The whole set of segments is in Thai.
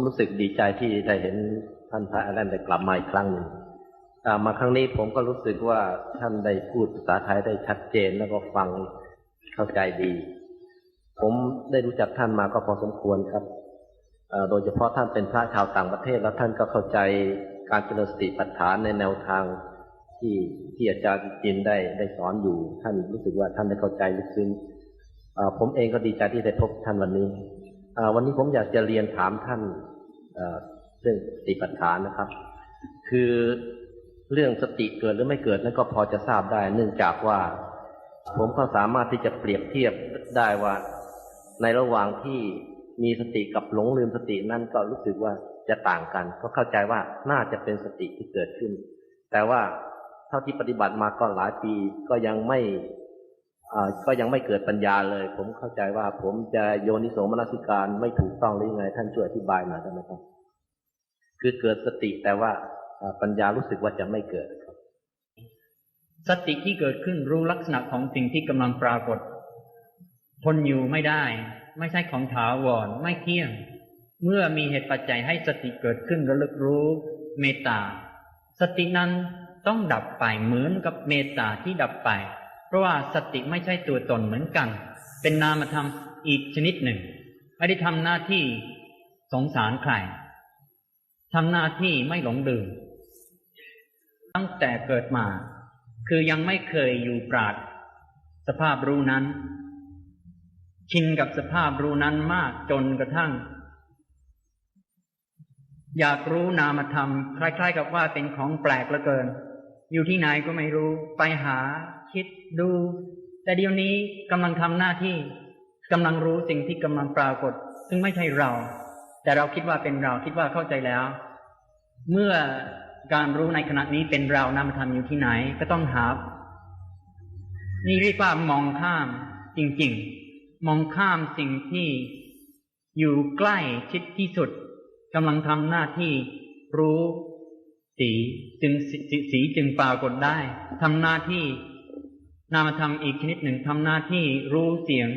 ผมรู้สึกดีใจที่ได้เห็นท่านพระอาจารย์ได้กลับมาอีกครั้งหนึ่งอ่มาครั้งนี้ผมก็รู้สึกว่าท่านได้พูดภาษาไทยได้ชัดเจนแล้วก็ฟังเข้าใจดี ผมได้รู้จักท่านมาก็พอสมควรครับโดยเฉพาะท่านเป็นพระชาวต่างประเทศ แล้วท่านก็เข้าใจการเจริญสติปัฏฐานในแนวทางที่ที่อาจารย์จินได้ได้สอนอยู่ ท่านรู้สึกว่าท่านได้เข้าใจลึกซึ้งผมเองก็ดีใจที่ได้พบท่านวันนี้วันนี้ผมอยากจะเรียนถามท่าน เรื่องสติปัฏฐานนะครับ คือเรื่องสติเกิดหรือไม่เกิดนั้นก็พอจะทราบได้ เนื่องจากว่า ผมก็สามารถที่จะเปรียบเทียบได้ว่า ในระหว่างที่มีสติกับหลงลืมสตินั่นก็รู้สึกว่าจะต่างกัน ก็เข้าใจว่าน่าจะเป็นสติที่เกิดขึ้น แต่ว่าเท่าที่ปฏิบัติมาก็หลายปีก็ยังไม่ก็ยังไม่เกิดปัญญาเลย ผมเข้าใจว่าผมจะโยนิโสมนสิการไม่ถูกต้องหรือยังไง ท่านช่วยอธิบายหน่อยได้ไหมครับ คือเกิดสติแต่ว่าปัญญารู้สึกว่าจะไม่เกิดครับ สติที่เกิดขึ้นรู้ลักษณะของสิ่งที่กำลังปรากฏ ทนอยู่ไม่ได้ ไม่ใช่ของถาวรไม่เที่ยง เมื่อมีเหตุปัจจัยให้สติเกิดขึ้นระลึกรู้เมตตา สตินั้นต้องดับไปเหมือนกับเมตตาที่ดับไป เพราะว่าสติไม่ใช่ตัวตนเหมือนกัน เป็นนามธรรมอีกชนิดหนึ่งไม่ได้ทำหน้าที่สงสารใคร ทำหน้าที่ไม่หลงดื่มตั้งแต่เกิดมา คือยังไม่เคยอยู่ปราด สภาพรู้นั้น ชินกับสภาพรู้นั้นมากจนกระทั่ง อยากรู้นามธรรม คล้ายๆ กับว่าเป็นของแปลกเหลือเกิน อยู่ที่ไหนก็ไม่รู้ ไปหา คิดดู แต่เดี๋ยวนี้กำลังทำหน้าที่กำลังรู้สิ่งที่กำลังปรากฏ ซึ่งไม่ใช่เรา แต่เราคิดว่าเป็นเราคิดว่าเข้าใจแล้ว เมื่อการรู้ในขณะนี้เป็นเรานามธรรมอยู่ที่ไหน ก็ต้องหา นี่เรียกว่ามองข้ามจริงๆ มองข้ามสิ่งที่อยู่ใกล้ชิดที่สุดกำลังทำหน้าที่รู้สีจึงสสสีจึงปรากฏได้ทำหน้าที่นามธรรมอีกชนิดหนึ่งทำหน้าที่รู้เสียง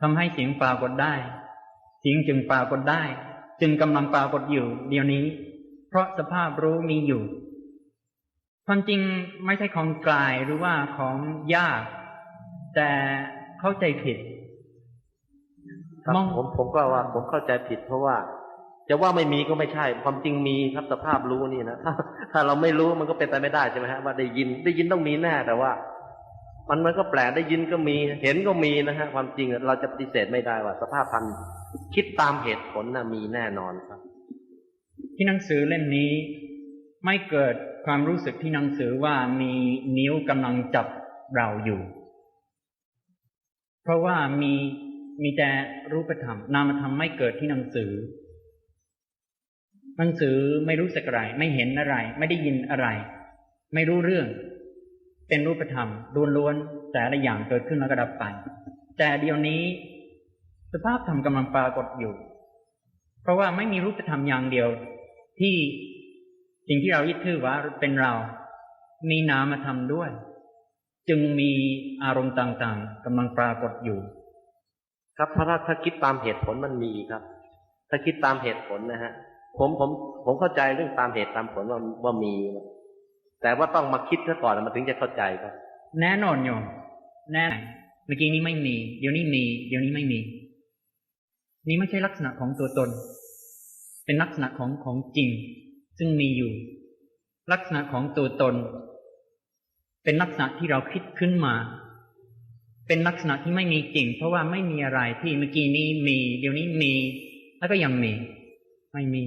ทำให้เสียงปรากฏได้ เสียงจึงปรากฏได้ จึงกำลังปรากฏอยู่เดี๋ยวนี้ เพราะสภาพรู้มีอยู่ ความจริงไม่ใช่ของกลายหรือว่าของยาก แต่เข้าใจผิดครับมองผมผมก็ว่าผมเข้าใจผิด เพราะว่า จะว่าไม่มีก็ไม่ใช่ ความจริงมีครับสภาพรู้นี่นะถ้าถ้าเราไม่รู้มันก็เป็นไปไม่ได้ใช่ไหมฮะว่าได้ยินได้ยินต้องมีแน่แต่ว่า มันมันก็แปลกได้ยินก็มี เห็นก็มีนะฮะความจริงเราจะปฏิเสธไม่ได้ว่า สภาพพันธุ์คิดตามเหตุผลนะมีแน่นอนครับ ที่หนังสือเล่มนี้ไม่เกิดความรู้สึกที่หนังสือว่ามีนิ้วกำลังจับเราอยู่ เพราะว่ามีมีแต่รูปธรรม นามธรรมไม่เกิดที่หนังสือ หนังสือไม่รู้สึกอะไร ไม่เห็นอะไร ไม่ได้ยินอะไร ไม่รู้เรื่อง เป็นรูปธรรมล้วนๆแต่ละอย่างเกิดขึ้นแล้วก็ดับไป แต่เดี๋ยวนี้ สภาพธรรมกำลังปรากฏอยู่ เพราะว่าไม่มีรูปธรรมอย่างเดียว ที่สิ่งที่เรายึดถือว่าเป็นเรา มีนามธรรมด้วย จึงมีอารมณ์ต่างๆกำลังปรากฏอยู่ ครับถ้าถ้าถ้าคิดตามเหตุผลมันมีครับ ถ้าคิดตามเหตุผลนะฮะผมผมผมเข้าใจเรื่องตามเหตุตามผลว่าว่ามี แต่ว่าต้องมาคิดซะก่อนมันถึงจะเข้าใจครับ แน่นอนโยมแน่เมื่อกี้นี้ไม่มี เดี๋ยวนี้มี เดี๋ยวนี้ไม่มี นี่ไม่ใช่ลักษณะของตัวตน เป็นลักษณะของของจริง ซึ่งมีอยู่ ลักษณะของตัวตน เป็นลักษณะที่เราคิดขึ้นมา เป็นลักษณะที่ไม่มีจริง เพราะว่าไม่มีอะไรที่เมื่อกี้นี้มี เดี๋ยวนี้มี แล้วก็ยังมี ไม่มี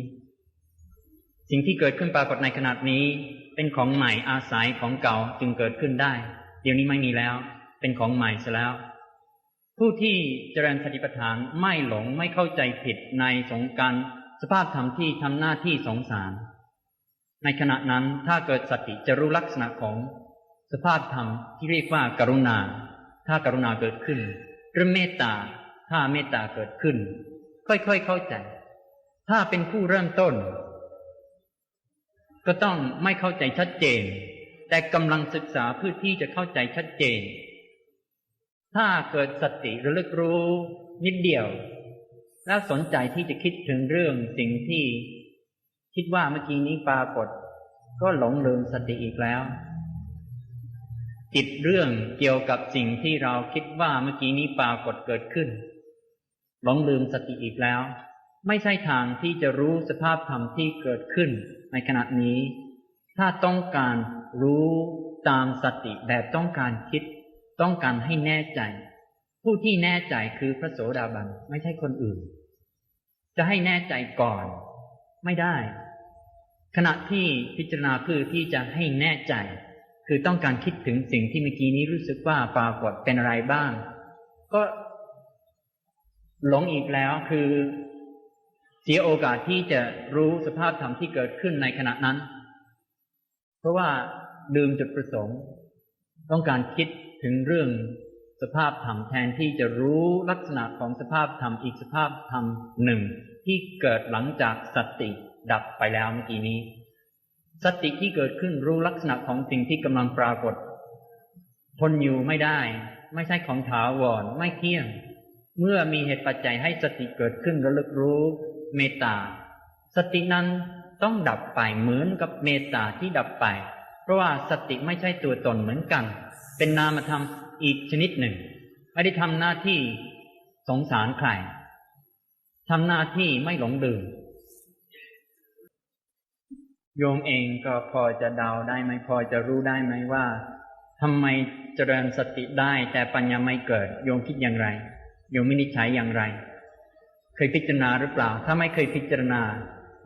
สิ่งที่เกิดขึ้นปรากฏในขณะนี้ เป็นของใหม่อาศัยของเก่าจึงเกิดขึ้นได้ เดี๋ยวนี้ไม่มีแล้ว เป็นของใหม่ซะแล้วผู้ที่เจริญสติปัฏฐานไม่หลงไม่เข้าใจผิดในสงการ สภาพธรรมที่ทำหน้าที่สงสาร ในขณะนั้นถ้าเกิดสติจะรู้ลักษณะของสภาพธรรมที่เรียกว่าการุณา ถ้าการุณาเกิดขึ้นหรือเมตตา ถ้าเมตตาเกิดขึ้น ค่อยๆเข้าใจ ถ้าเป็นผู้เริ่มต้น ก็ต้องไม่เข้าใจชัดเจน แต่กำลังศึกษาเพื่อที่จะเข้าใจชัดเจน ถ้าเกิดสติระลึกรู้นิดเดียว แล้วสนใจที่จะคิดถึงเรื่องสิ่งที่คิดว่าเมื่อกี้นี้ปรากฏ ก็หลงลืมสติอีกแล้ว จิตเรื่องเกี่ยวกับสิ่งที่เราคิดว่าเมื่อกี้นี้ปรากฏเกิดขึ้น หลงลืมสติอีกแล้ว ไม่ใช่ทางที่จะรู้สภาพธรรมที่เกิดขึ้น ในขณะนี้ ถ้าต้องการรู้ตามสติแบบต้องการคิด ต้องการให้แน่ใจ ผู้ที่แน่ใจคือพระโสดาบันไม่ใช่คนอื่น จะให้แน่ใจก่อน ไม่ได้ ขณะที่พิจารณาเพื่อที่จะให้แน่ใจ คือต้องการคิดถึงสิ่งที่เมื่อกี้นี้รู้สึกว่าปรากฏเป็นอะไรบ้าง ก็หลงอีกแล้วคือ เสียโอกาสที่จะรู้สภาพธรรมที่เกิดขึ้นในขณะนั้น เพราะว่าลืมจุดประสงค์ ต้องการคิดถึงเรื่อง สภาพธรรมแทนที่จะรู้ลักษณะของสภาพธรรมอีกสภาพธรรมหนึ่ง ที่เกิดหลังจากสติดับไปแล้วเมื่อกี้นี้ สติที่เกิดขึ้นรู้ลักษณะของสิ่งที่กำลังปรากฏทนอยู่ไม่ได้ ไม่ใช่ของถาวรไม่เที่ยง เมื่อมีเหตุปัจจัยให้สติเกิดขึ้นระลึกรู้เมตตา สตินั้นต้องดับไปเหมือนกับเมตตาที่ดับไป เพราะว่าสติไม่ใช่ตัวตนเหมือนกัน เป็นนามธรรม อีกชนิดหนึ่ง ไม่ได้ทำหน้าที่สงสารใครทำหน้าที่ไม่หลงลืมโยมเองก็พอจะเดาได้ไหมพอจะรู้ได้ไหมว่าทำไมเจริญสติได้แต่ปัญญาไม่เกิด โยมคิดอย่างไร โยมมินิจฉัยอย่างไร เคยพิจารณาหรือเปล่า ถ้าไม่เคยพิจารณา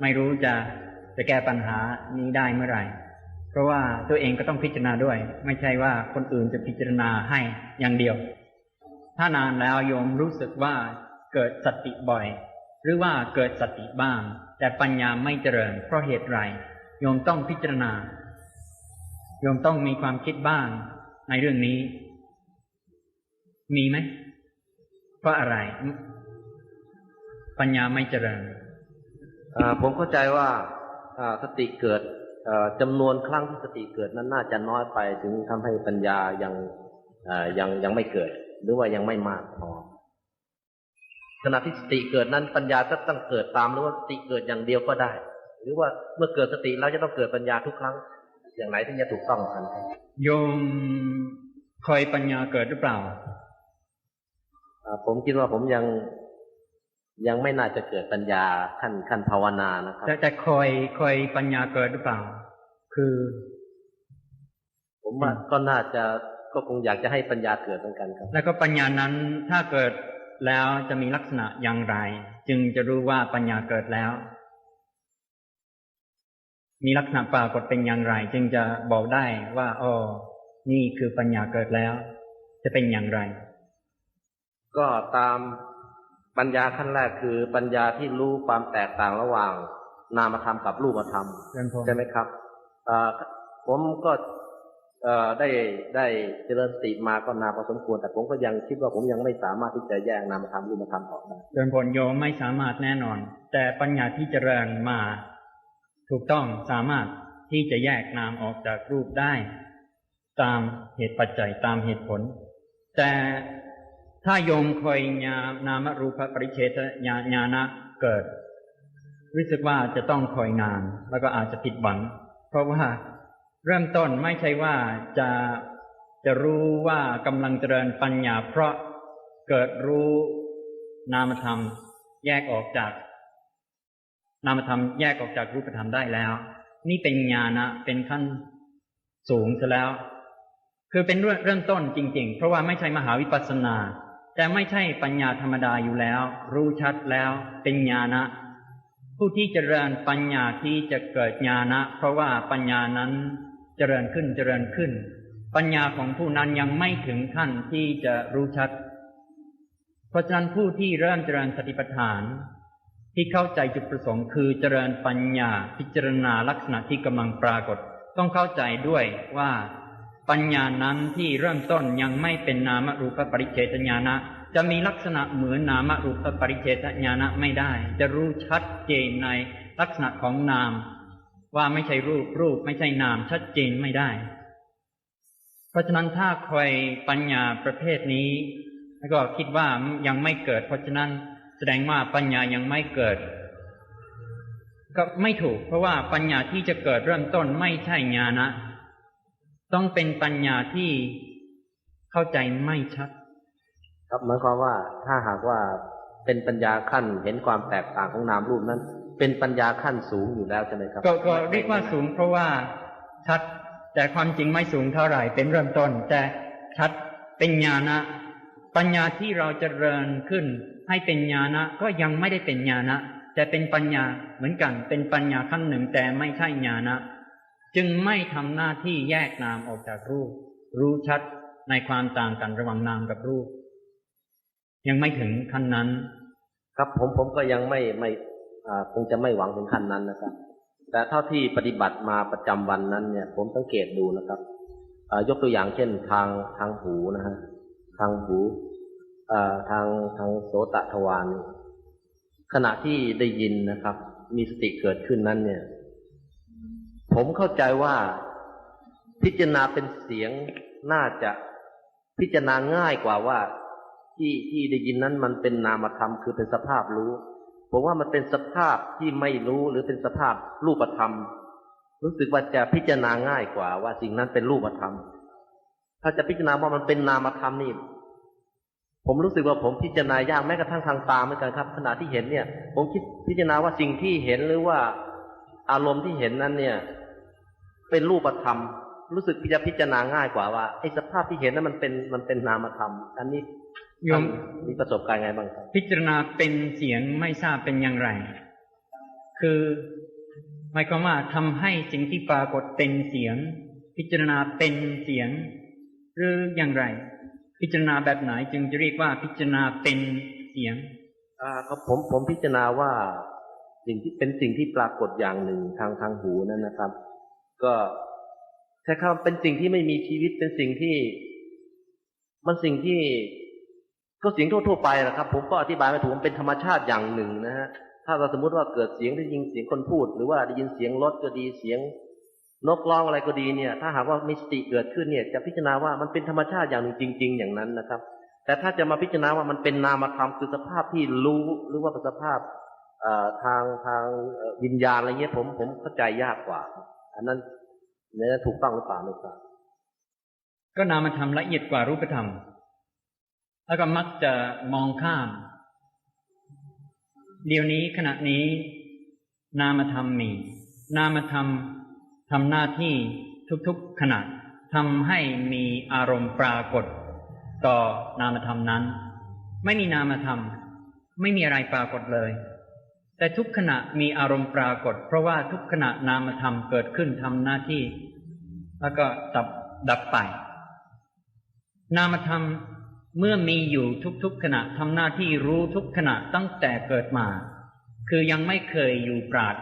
ไม่รู้จะจะแก้ปัญหานี้ได้เมื่อไหร่ เพราะว่าตัวเองก็ต้องพิจารณาด้วย ไม่ใช่ว่าคนอื่นจะพิจารณาให้อย่างเดียว ถ้านานแล้วโยมรู้สึกว่าเกิดสติบ่อย หรือว่าเกิดสติบ้าง แต่ปัญญาไม่เจริญ เพราะเหตุไรโยมต้องพิจารณาโยมต้องมีความคิดบ้างในเรื่องนี้ มีไหมเพราะอะไร ปัญญาไม่เจริญผมเข้าใจว่าสติเกิด อ่าจำนวนครั้งที่สติเกิดนั้นน่าจะน้อยไปถึงทำให้ปัญญายังอ่ายังยังไม่เกิด หรือว่ายังไม่มากพอขณะที่สติเกิดนั้นปัญญาก็ต้องเกิดตามหรือว่าสติเกิดอย่างเดียวก็ได้ หรือว่าเมื่อเกิดสติแล้วจะต้องเกิดปัญญาทุกครั้ง อย่างไหนที่จะถูกต้องกันครับโยมคอยปัญญาเกิดหรือเปล่าอ่าผมคิดว่าผมยังยังไม่น่าจะเกิดปัญญาขั้นขั้นภาวนานะครับแต่แต่คอยคอยปัญญาเกิดหรือเปล่า คือ ผมว่าก็น่าจะก็คงอยากจะให้ปัญญาเกิดเหมือนกันครับ แล้วก็ปัญญานั้นถ้าเกิดแล้วจะมีลักษณะอย่างไร จึงจะรู้ว่าปัญญาเกิดแล้ว มีลักษณะปรากฏเป็นอย่างไร จึงจะบอกได้ว่าอ๋อนี่คือปัญญาเกิดแล้ว จะเป็นอย่างไร ก็ตามปัญญาขั้นแรกคือปัญญาที่รู้ความแตกต่างระหว่าง นามธรรมกับรูปธรรมเรียนพงใช่ไหมครับอ่า ผมก็ได้ได้เจริญสติมาก็นานพอสมควร แต่ผมก็ยังคิดว่าผมยังไม่สามารถที่จะแยกนามธรรมรูปธรรมออกได้เรียนผลโยมไม่สามารถแน่นอน แต่ปัญญาที่เจริญมา ถูกต้องสามารถที่จะแยกนามออกจากรูปได้ ตามเหตุปัจจัยตามเหตุผล แต่ถ้าโยมคอยญานามรูปปริเฉทญาญาณะเกิด รู้สึกว่าจะต้องคอยนาน แล้วก็อาจจะผิดหวัง เพราะว่าเริ่มต้นไม่ใช่ว่าจะจะรู้ว่ากำลังเจริญปัญญา เพราะเกิดรู้นามธรรม แยกออกจาก นามธรรมแยกออกจากรูปธรรมได้แล้ว นี่เป็นญาณะเป็นขั้นสูงซะแล้ว คือเป็นเรื่องเริ่มต้นจริง ๆ เพราะว่าไม่ใช่มหาวิปัสสนา แต่ไม่ใช่ปัญญาธรรมดาอยู่แล้ว รู้ชัดแล้ว เป็นญาณะ ผู้ที่เจริญปัญญาที่จะเกิดญาณะ เพราะว่าปัญญานั้นเจริญขึ้นเจริญขึ้น ปัญญาของผู้นั้นยังไม่ถึงขั้นที่จะรู้ชัด เพราะฉะนั้นผู้ที่เริ่มเจริญสติปัฏฐาน ที่เข้าใจจุดประสงค์คือเจริญปัญญาพิจารณาลักษณะที่กำลังปรากฏ ต้องเข้าใจด้วยว่าปัญญานั้นที่เริ่มต้นยังไม่เป็นนามรูปปริเฉทญาณะ จะมีลักษณะเหมือนนามรูปปริเฉทญาณะไม่ได้ จะรู้ชัดเจนในลักษณะของนาม ว่าไม่ใช่รูปรูปไม่ใช่นามชัดเจนไม่ได้ เพราะฉะนั้นถ้าใคอยปัญญาประเภทนี้ แล้วก็คิดว่ายังไม่เกิด เพราะฉะนั้นแสดงว่าปัญญายังไม่เกิด ก็ไม่ถูก เพราะว่าปัญญาที่จะเกิดเริ่มต้นไม่ใช่ญาณะต้องเป็นปัญญาที่เข้าใจไม่ชัด ครับหมายความว่าถ้าหากว่าเป็นปัญญาขั้นเห็นความแตกต่างของนามรูปนั้น เป็นปัญญาขั้นสูงอยู่แล้วใช่ไหมครับก็ก็เรียกว่าสูงเพราะว่าชัดแต่ความจริงไม่สูงเท่าไหร่เป็นเริ่มต้น แต่ชัดเป็นญาณะปัญญาที่เราจเจริญขึ้น ให้เป็นญาณะก็ยังไม่ได้เป็นญาณะแต่เป็นปัญญาเหมือนกันเป็นปัญญาขั้นหนึ่งแต่ไม่ใช่ญาณะจึงไม่ทำหน้าที่แยกนามออกจากรูป รู้ชัดในความต่างกันระหว่างนามกับรูป ยังไม่ถึงขั้นนั้น ครับผมผมก็ยังไม่ไม่คงจะไม่หวังถึงขั้นนั้นนะครับ แต่เท่าที่ปฏิบัติมาประจำวันนั้นเนี่ย ผมสังเกตดูนะครับยกตัวอย่างเช่นทางทางหูนะฮะทางหูอ่าทางทางโสตทวารขณะที่ได้ยินนะครับ มีสติเกิดขึ้นนั้นเนี่ย ผมเข้าใจว่าพิจารณาเป็นเสียงน่าจะพิจารณาง่ายกว่าว่า ที่ที่ได้ยินนั้นมันเป็นนามธรรมคือเป็นสภาพรู้ผมว่ามันเป็นสภาพที่ไม่รู้หรือเป็นสภาพรูปธรรม รู้สึกว่าจะพิจารณาง่ายกว่า ว่าสิ่งนั้นเป็นรูปธรรม ถ้าจะพิจารณาว่ามันเป็นนามธรรมนี่ผมรู้สึกว่าผมพิจารณายากแม้กระทั่งทางตาเหมือนกันครับ ขณะที่เห็นเนี่ย ผมคิดพิจารณาว่าสิ่งที่เห็นหรือว่าอารมณ์ที่เห็นนั้นเนี่ย เป็นรูปธรรม รู้สึกจะพิจารณาง่ายกว่าว่าไอ้สภาพที่เห็นนั้นมันเป็นมันเป็นนามธรรม อันนี้โยมมีประสบการณ์ไงบ้างครับ พิจารณาเป็นเสียงไม่ทราบเป็นอย่างไร คือหมายความว่าทำให้สิ่งที่ปรากฏเป็นเสียง พิจารณาเป็นเสียง หรืออย่างไร พิจารณาแบบไหนจึงจะเรียกว่าพิจารณาเป็นเสียงอ่าครับผมผมพิจารณาว่าสิ่งที่เป็นสิ่งที่ปรากฏอย่างหนึ่งทางทางหูนั่นนะครับ ก็ ใช้คำเป็นสิ่งที่ไม่มีชีวิตเป็นสิ่งที่ มันสิ่งที่ก็เสียงทั่วๆไปนะครับ ผมก็อธิบายไม่ถูกมันเป็นธรรมชาติอย่างหนึ่งนะฮะถ้าเราสมมติว่าเกิดเสียงได้ยินเสียงคนพูด หรือว่าได้ยินเสียงรถก็ดีเสียงนกร้องอะไรก็ดีเนี่ย ถ้าหากว่ามีสติเกิดขึ้นเนี่ย จะพิจารณาว่ามันเป็นธรรมชาติอย่างหนึ่งจริง ๆ อย่างนั้นนะครับ แต่ถ้าจะมาพิจารณาว่ามันเป็นนามธรรมคือสภาพที่รู้หรือว่าเป็นสภาพทางทางวิญญาณอะไรเงี้ยผมผมเข้าใจยากกว่า อันนั้น เนี่ยถูกต้องหรือเปล่าไม่ทราบก็นามธรรมละเอียดกว่ารูปธรรม แล้วก็มักจะมองข้าม เดี๋ยวนี้ขณะนี้ นามธรรมมี นามธรรมทำหน้าที่ทุกๆขณะทำให้มีอารมณ์ปรากฏ ต่อนามธรรมนั้น ไม่มีนามธรรม ไม่มีอะไรปรากฏเลย แต่ทุกขณะมีอารมณ์ปรากฏ เพราะว่าทุกขณะนามธรรมเกิดขึ้นทำหน้าที่ แล้วก็ดับดับไป นามธรรมเมื่อมีอยู่ทุกๆขณะทำหน้าที่รู้ทุกขณะตั้งแต่เกิดมา คือยังไม่เคยอยู่ปราด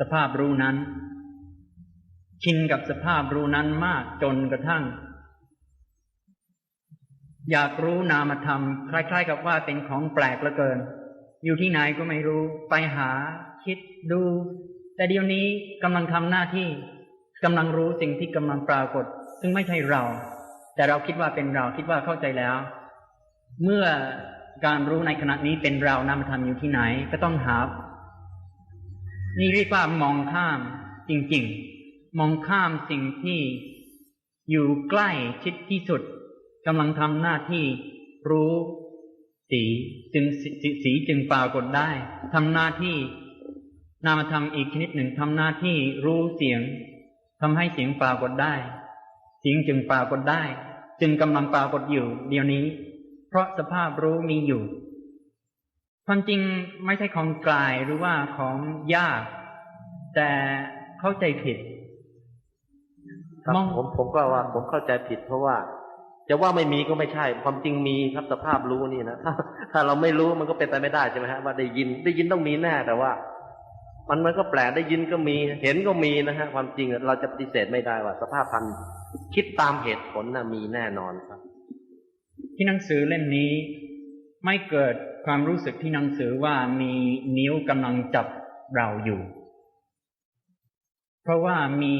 สภาพรู้นั้น ชินกับสภาพรู้นั้นมากจนกระทั่ง อยากรู้นามธรรม คล้าย ๆ กับว่าเป็นของแปลกเหลือเกิน อยู่ที่ไหนก็ไม่รู้ ไปหา คิดดู แต่เดี๋ยวนี้กำลังทำหน้าที่กำลังรู้สิ่งที่กำลังปรากฏ ซึ่งไม่ใช่เรา แต่เราคิดว่าเป็นเราคิดว่าเข้าใจแล้ว เมื่อการรู้ในขณะนี้เป็นเรานามธรรมอยู่ที่ไหนก็ต้องหา นี่เรียกว่ามองข้ามจริง ๆ มองข้ามสิ่งที่อยู่ใกล้ชิดที่สุดกำลังทำหน้าที่รู้ สีจึงสสสีจึงปรากฏได้ทำหน้าที่นามธรรมอีกชนิดหนึ่งทำหน้าที่รู้เสียงทำให้เสียงปรากฏได้ เสียงจึงปรากฏได้ จึงกำลังปรากฏอยู่ เดี๋ยวนี้ เพราะสภาพรู้มีอยู่ความจริงไม่ใช่ของกลายหรือว่าของยาก แต่เข้าใจผิดครับมองผมผมก็ว่าผมเข้าใจผิดเพราะว่า จะว่าไม่มีก็ไม่ใช่ ความจริงมีครับสภาพรู้นี่นะถ้าถ้าเราไม่รู้มันก็เป็นไปไม่ได้ใช่ไหมฮะว่าได้ยินได้ยินต้องมีแน่แต่ว่า มันมันก็แปลกได้ยินก็มี เห็นก็มีนะฮะความจริงเราจะปฏิเสธไม่ได้ว่า สภาพพันธ์คิดตามเหตุผลนะมีแน่นอนครับ ที่หนังสือเล่มนี้ไม่เกิดความรู้สึกที่หนังสือว่ามีนิ้วกำลังจับเราอยู่ เพราะว่ามี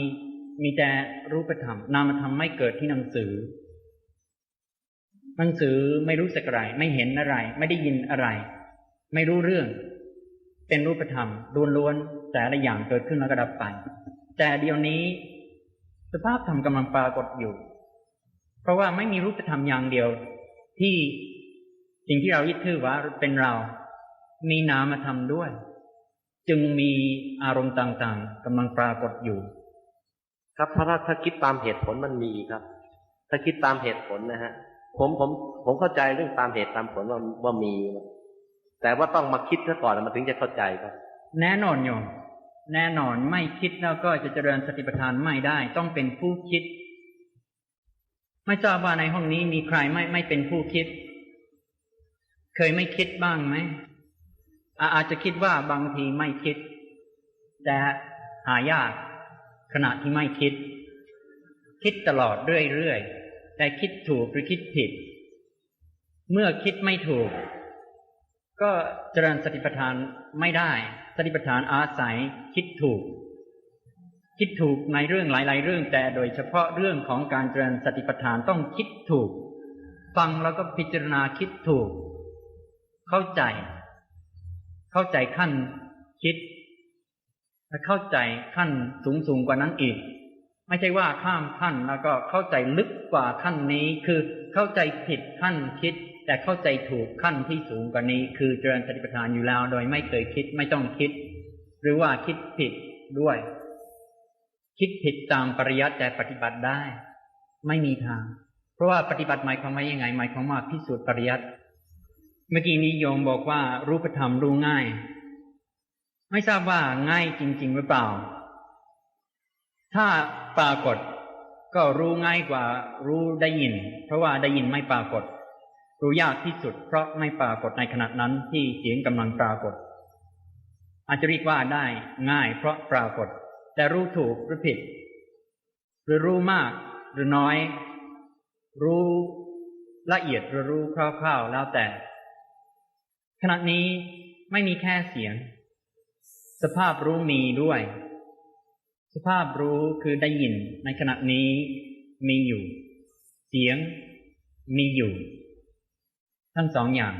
มีแต่รูปธรรม นามธรรมไม่เกิดที่หนังสือ หนังสือไม่รู้สึกอะไร ไม่เห็นอะไร ไม่ได้ยินอะไร ไม่รู้เรื่อง เป็นรูปธรรมล้วนๆแต่ละอย่างเกิดขึ้นแล้วก็ดับไป แต่เดี๋ยวนี้ สภาพธรรมกำลังปรากฏอยู่ เพราะว่าไม่มีรูปธรรมอย่างเดียวที่สิ่งที่เรายึดถือว่าเป็นเรา มีนามธรรมด้วย จึงมีอารมณ์ต่างๆกำลังปรากฏอยู่ ครับเพราะถ้าถ้าคิดตามเหตุผลมันมีครับ ถ้าคิดตามเหตุผลนะฮะ ผมผมผมเข้าใจเรื่องตามเหตุตามผลว่าว่ามี แต่ว่าต้องมาคิดซะก่อนมันถึงจะเข้าใจครับ แน่นอนโยมแน่นอนไม่คิดแล้วก็จะเจริญสติปัฏฐานไม่ได้ ต้องเป็นผู้คิด ไม่ทราบว่าในห้องนี้มีใครไม่ไม่เป็นผู้คิด เคยไม่คิดบ้างไหมอาจจะคิดว่าบางทีไม่คิด แต่หายากขณะที่ไม่คิด คิดตลอดเรื่อยๆ แต่คิดถูกหรือคิดผิด เมื่อคิดไม่ถูก ก็เจริญสติปัฏฐานไม่ได้ สติปัฏฐานอาศัยคิดถูก คิดถูกในเรื่องหลาย ๆ เรื่อง แต่โดยเฉพาะเรื่องของการเจริญสติปัฏฐานต้องคิดถูก ฟังแล้วก็พิจารณาคิดถูก เข้าใจ เข้าใจขั้นคิดและเข้าใจขั้นสูงสูงกว่านั้นอีก ไม่ใช่ว่าข้ามขั้นแล้วก็เข้าใจลึกกว่าขั้นนี้ คือเข้าใจผิดขั้นคิด แต่เข้าใจถูกขั้นที่สูงกว่านี้ คือเจริญสติปัฏฐานอยู่แล้ว โดยไม่เคยคิดไม่ต้องคิด หรือว่าคิดผิดด้วย คิดผิดตามปริยัติแต่ปฏิบัติได้ ไม่มีทาง เพราะว่าปฏิบัติหมายความว่ายังไงหมายความว่าพิสูจน์ปริยัติเมื่อกี้นี้โยมบอกว่ารูปธรรมรู้ง่าย ไม่ทราบว่าง่ายจริง ๆ หรือเปล่า ถ้าปรากฏก็รู้ง่ายกว่ารู้ได้ยิน เพราะว่าได้ยินไม่ปรากฏ รู้ยากที่สุด เพราะไม่ปรากฏในขณะนั้นที่เสียงกำลังปรากฏ อาจจะเรียกว่าได้ง่าย เพราะปรากฏ แต่รู้ถูกหรือผิด หรือรู้มากหรือน้อย รู้ละเอียดหรือรู้คร่าวๆแล้วแต่ ขณะนี้ไม่มีแค่เสียง สภาพรู้มีด้วย สภาพรู้คือได้ยินในขณะนี้มีอยู่ เสียงมีอยู่ ทั้งสองอย่าง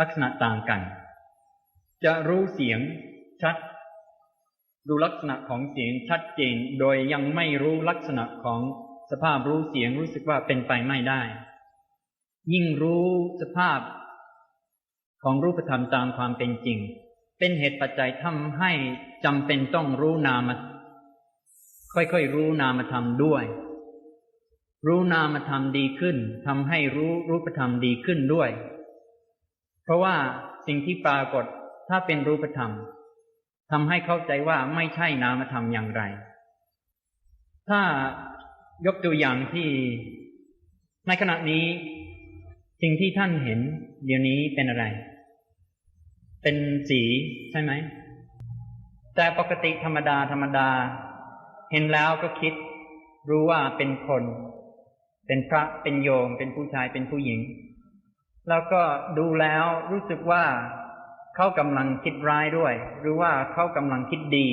ลักษณะต่างกัน จะรู้เสียงชัด ดูลักษณะของเสียงชัดเจนโดยยังไม่รู้ลักษณะของสภาพรู้เสียงรู้สึกว่าเป็นไปไม่ได้ ยิ่งรู้สภาพของรูปธรรมตามความเป็นจริง เป็นเหตุปัจจัยทำให้จำเป็นต้องรู้นาม ค่อยๆรู้นามธรรมด้วย รู้นามธรรมดีขึ้นทำให้รู้รูปธรรมดีขึ้นด้วย เพราะว่าสิ่งที่ปรากฏถ้าเป็นรูปธรรมทำให้เข้าใจว่าไม่ใช่นามธรรมอย่างไร ถ้ายกตัวอย่างที่ในขณะนี้ สิ่งที่ท่านเห็น เดี๋ยวนี้เป็นอะไร เป็นสีใช่ไหมแต่ปกติธรรมดาธรรมดา เห็นแล้วก็คิด รู้ว่าเป็นคน เป็นพระเป็นโยม เป็นผู้ชายเป็นผู้หญิง แล้วก็ดูแล้วรู้สึกว่าเขากำลังคิดร้ายด้วย หรือว่าเขากำลังคิดดี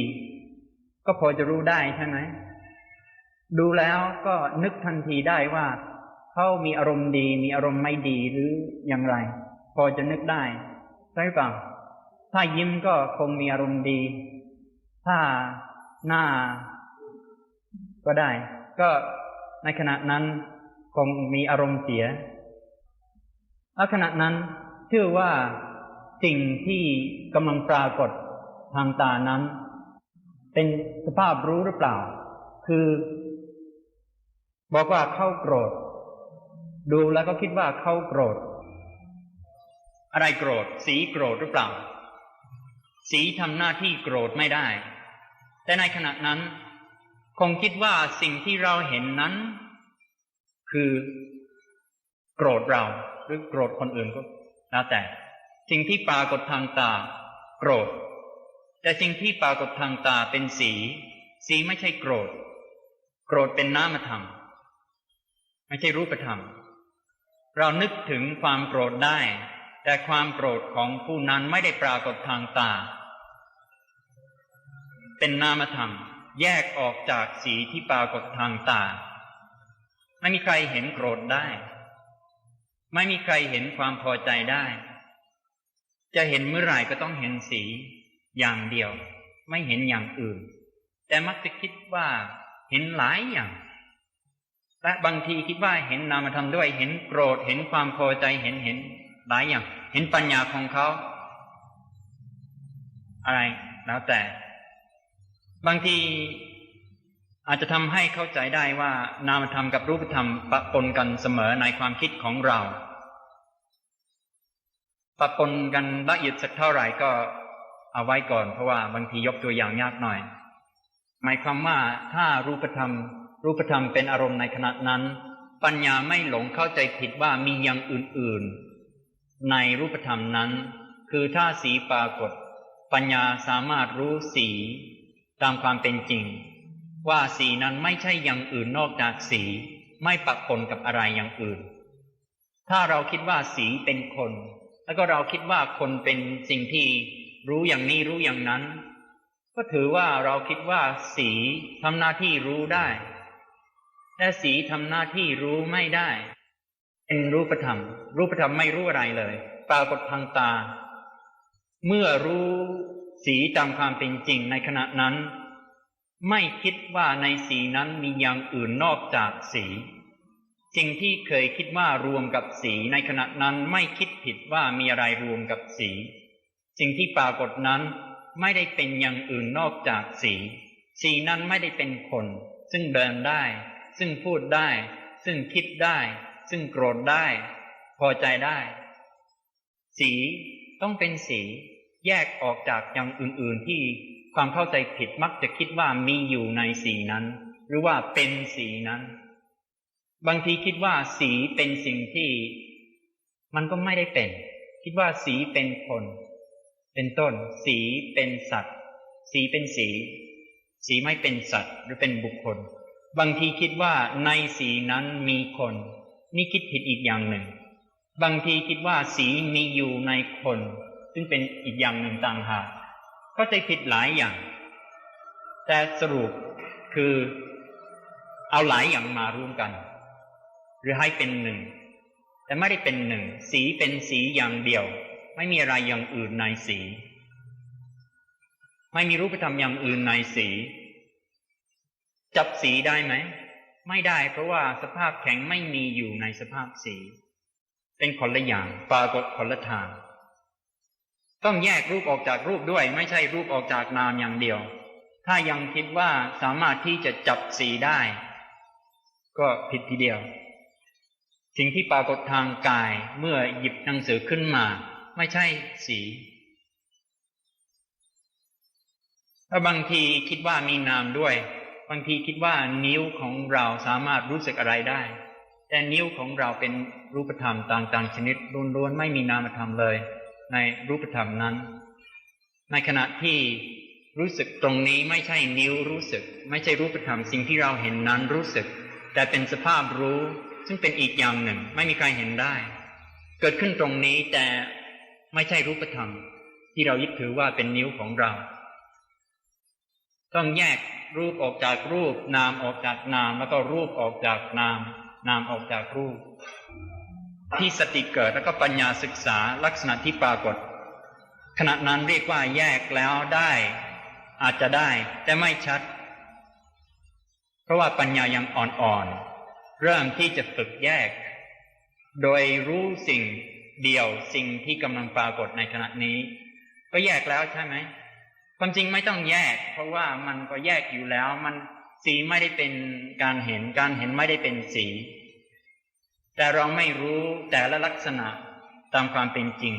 ก็พอจะรู้ได้ใช่ไหมดูแล้วก็นึกทันทีได้ว่าเขามีอารมณ์ดี มีอารมณ์ไม่ดีหรืออย่างไร พอจะนึกได้ใช่เปล่าถ้ายิ้มก็คงมีอารมณ์ดี ถ้าหน้า ก็ได้ ก็ในขณะนั้นคงมีอารมณ์เสีย แล้วขณะนั้นชื่อว่าสิ่งที่กำลังปรากฏทางตานั้น เป็นสภาพรู้หรือเปล่า คือ บอกว่าเข้าโกรธ ดูแล้วก็คิดว่าเข้าโกรธ อะไรโกรธ สีโกรธหรือเปล่า สีทำหน้าที่โกรธไม่ได้ แต่ในขณะนั้น คงคิดว่าสิ่งที่เราเห็นนั้น คือโกรธเราหรือโกรธคนอื่นก็แล้วแต่ สิ่งที่ปรากฏทางตา โกรธ แต่สิ่งที่ปรากฏทางตาเป็นสี สีไม่ใช่โกรธ โกรธเป็นนามธรรม ไม่ใช่รูปธรรม เรานึกถึงความโกรธได้ แต่ความโกรธของผู้นั้นไม่ได้ปรากฏทางตา เป็นนามธรรม แยกออกจากสีที่ปรากฏทางตา ไม่มีใครเห็นโกรธได้ ไม่มีใครเห็นความพอใจได้ จะเห็นเมื่อไหร่ก็ต้องเห็นสีอย่างเดียว ไม่เห็นอย่างอื่น แต่มักจะคิดว่าเห็นหลายอย่าง และบางทีคิดว่าเห็นนามธรรมด้วย เห็นโกรธ เห็นความพอใจ เห็นเห็นหลายอย่าง เห็นปัญญาของเขา อะไรแล้วแต่ บางทีอาจจะทำให้เข้าใจได้ว่านามธรรมกับรูปธรรมปะปนกันเสมอในความคิดของเราปะปนกันละเอียดสักเท่าไหร่ก็เอาไว้ก่อน เพราะว่าบางทียกตัวอย่างยากหน่อย หมายความว่าถ้ารูปธรรม รูปธรรมเป็นอารมณ์ในขณะนั้น ปัญญาไม่หลงเข้าใจผิดว่ามีอย่างอื่น ๆ ในรูปธรรมนั้น คือถ้าสีปรากฏ ปัญญาสามารถรู้สี ตามความเป็นจริง ว่าสีนั้นไม่ใช่อย่างอื่นนอกจากสี ไม่ปะปนกับอะไรอย่างอื่น ถ้าเราคิดว่าสีเป็นคน แล้วก็เราคิดว่าคนเป็นสิ่งที่รู้อย่างนี้รู้อย่างนั้น ก็ถือว่าเราคิดว่าสีทำหน้าที่รู้ได้ แต่สีทำหน้าที่รู้ไม่ได้ เป็นรูปธรรม รูปธรรมไม่รู้อะไรเลย ปรากฏทางตา เมื่อรู้ สีตามความเป็นจริงในขณะนั้น ไม่คิดว่าในสีนั้นมีอย่างอื่นนอกจากสีสิ่งที่เคยคิดว่ารวมกับสีในขณะนั้นไม่คิดผิดว่ามีอะไรรวมกับสีสิ่งที่ปรากฏนั้นไม่ได้เป็นอย่างอื่นนอกจากสี สีนั้นไม่ได้เป็นคน ซึ่งเดินได้ ซึ่งพูดได้ ซึ่งคิดได้ ซึ่งโกรธได้ พอใจได้ สีต้องเป็นสี แยกออกจากอย่างอื่น ๆ ที่ความเข้าใจผิดมักจะคิดว่ามีอยู่ในสีนั้น หรือว่าเป็นสีนั้น บางทีคิดว่าสีเป็นสิ่งที่ มันก็ไม่ได้เป็น คิดว่าสีเป็นคน เป็นต้น สีเป็นสัตว์ สีเป็นสี สีไม่เป็นสัตว์ หรือเป็นบุคคล บางทีคิดว่าในสีนั้นมีคน นี่คิดผิดอีกอย่างหนึ่ง บางทีคิดว่าสีมีอยู่ในคน ซึ่งเป็นอีกอย่างหนึ่งต่างหากก็ใจผิดหลายอย่าง แต่สรุปคือเอาหลายอย่างมารวมกัน หรือให้เป็นหนึ่ง แต่ไม่ได้เป็นหนึ่ง สีเป็นสีอย่างเดียว ไม่มีอะไรอย่างอื่นในสี ไม่มีรูปธรรมอย่างอื่นในสี จับสีได้ไหม ไม่ได้เพราะว่าสภาพแข็งไม่มีอยู่ในสภาพสี เป็นคนละอย่างปรากฏคนละทาง ต้องแยกรูปออกจากรูปด้วย ไม่ใช่รูปออกจากนามอย่างเดียว ถ้ายังคิดว่าสามารถที่จะจับสีได้ ก็ผิดทีเดียว สิ่งที่ปรากฏทางกายเมื่อหยิบหนังสือขึ้นมา ไม่ใช่สี ถ้าบางทีคิดว่ามีนามด้วย บางทีคิดว่านิ้วของเราสามารถรู้สึกอะไรได้ แต่นิ้วของเราเป็นรูปธรรมต่าง ๆ ชนิดล้วนๆไม่มีนามธรรมเลย ในรูปธรรมนั้น ในขณะที่รู้สึกตรงนี้ไม่ใช่นิ้วรู้สึก ไม่ใช่รูปธรรมสิ่งที่เราเห็นนั้นรู้สึก แต่เป็นสภาพรู้ ซึ่งเป็นอีกอย่างหนึ่ง ไม่มีใครเห็นได้ เกิดขึ้นตรงนี้แต่ไม่ใช่รูปธรรม ที่เรายึดถือว่าเป็นนิ้วของเรา ต้องแยกรูปออกจากรูป นามออกจากนาม แล้วก็รูปออกจากนาม นามออกจากรูป ที่สติเกิดแล้วก็ปัญญาศึกษาลักษณะที่ปรากฏ ขณะนั้นเรียกว่าแยกแล้วได้ อาจจะได้แต่ไม่ชัด เพราะว่าปัญญายังอ่อนๆเริ่มที่จะฝึกแยก โดยรู้สิ่งเดียวสิ่งที่กำลังปรากฏในขณะนี้ ก็แยกแล้วใช่ไหมความจริงไม่ต้องแยก เพราะว่ามันก็แยกอยู่แล้ว มันสีไม่ได้เป็นการเห็นการเห็นไม่ได้เป็นสี แต่เราไม่รู้แต่ละลักษณะตามความเป็นจริง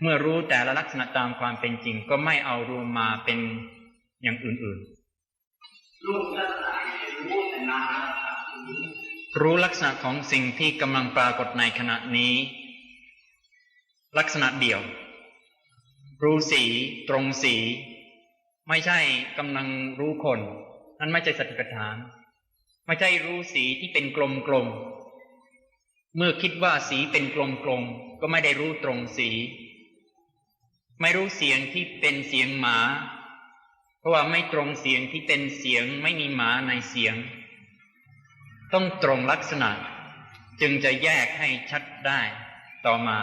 เมื่อรู้แต่ละลักษณะตามความเป็นจริง ก็ไม่เอารวมมาเป็นอย่างอื่นๆ รูปลักษณะรู้แต่นามรู้ลักษณะของสิ่งที่กำลังปรากฏในขณะนี้ ลักษณะเดียว รู้สีตรงสี ไม่ใช่กำลังรู้คน นั่นไม่ใช่สติปัฏฐาน ไม่ใช่รู้สีที่เป็นกลมกลมเมื่อคิดว่าสีเป็นกลมกลมก็ไม่ได้รู้ตรงสี ไม่รู้เสียงที่เป็นเสียงหมา เพราะว่าไม่ตรงเสียงที่เป็นเสียงไม่มีหมาในเสียง ต้องตรงลักษณะ จึงจะแยกให้ชัดได้ต่อมา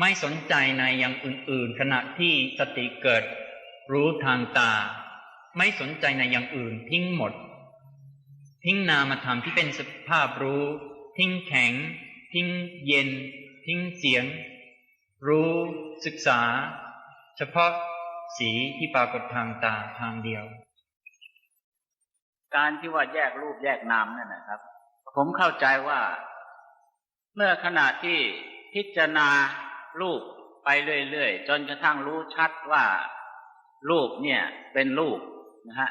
ไม่สนใจในอย่างอื่น ๆ ขณะที่สติเกิด รู้ทางตา ไม่สนใจในอย่างอื่นทิ้งหมด ทิ้งนามธรรมที่เป็นสภาพรู้ ทิ้งแข็ง ทิ้งเย็น ทิ้งเสียง รู้ศึกษา เฉพาะสีที่ปรากฏทางตาทางเดียว การที่ว่าแยกรูปแยกนามนั่นนะครับ ผมเข้าใจว่า เมื่อขณะที่พิจารณารูปไปเรื่อยๆ จนกระทั่งรู้ชัดว่า รูปเนี่ยเป็นรูปนะฮะ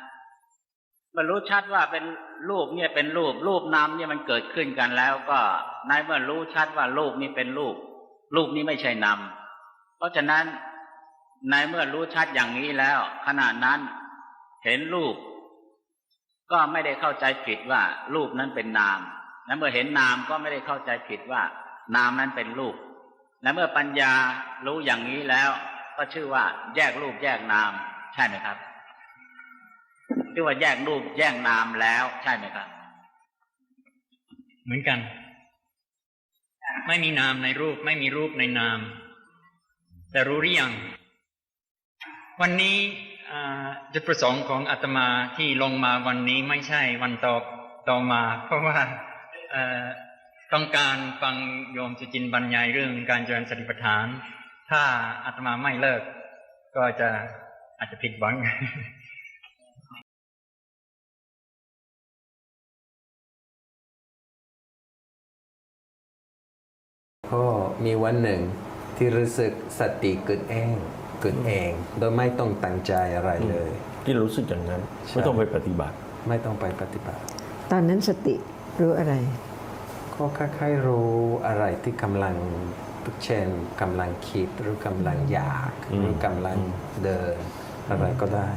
มื่อรู้ชัดว่าเป็นรูปเนี่ยเป็นรูปรูปนามเนี่ยมันเกิดขึ้นกันแล้วก็ในเมื่อรู้ชัดว่ารูปนี้เป็นรูป รูปนี้ไม่ใช่นามเพราะฉะนั้นในเมื่อรู้ชัดอย่างนี้แล้ว ขณะนั้นเห็นรูป ก็ไม่ได้เข้าใจผิดว่า รูปนั้นเป็นนามและเมื่อเห็นนามก็ไม่ได้เข้าใจผิดว่า นามนั้นเป็นรูปและเมื่อปัญญารู้อย่างนี้แล้ว ก็ชื่อว่า แยกรูปแยกนาม ใช่ไหมครับ ชื่ว่าแยกรูปแยกนามแล้ว ใช่ไหมครับ เหมือนกัน ไม่มีนามในรูป ไม่มีรูปในนาม แต่รู้หรือยัง วันนี้จุดประสงค์ของอาตมาที่ลงมาวันนี้ไม่ใช่วันต่อต่อมา เพราะว่าต้องการฟังโยมสุจินบรรยายเรื่องการเจริญสติปัฏฐาน ถ้าอาตมาไม่เลิก ก็จะอาจจะผิดหวัง ก็มีวันหนึ่งที่รู้สึกสติเกิดเองเกิดเอง โดยไม่ต้องตั้งใจอะไรเลย ที่รู้สึกอย่างนั้นใช่ไม่ต้องไปปฏิบัติ ไม่ต้องไปปฏิบัติ ตอนนั้นสติรู้อะไร ก็คล้ายๆรู้อะไรที่กำลังเช่นกำลังคิดหรือกำลังอยากอืมหรือกำลังเดินอะไรก็ได้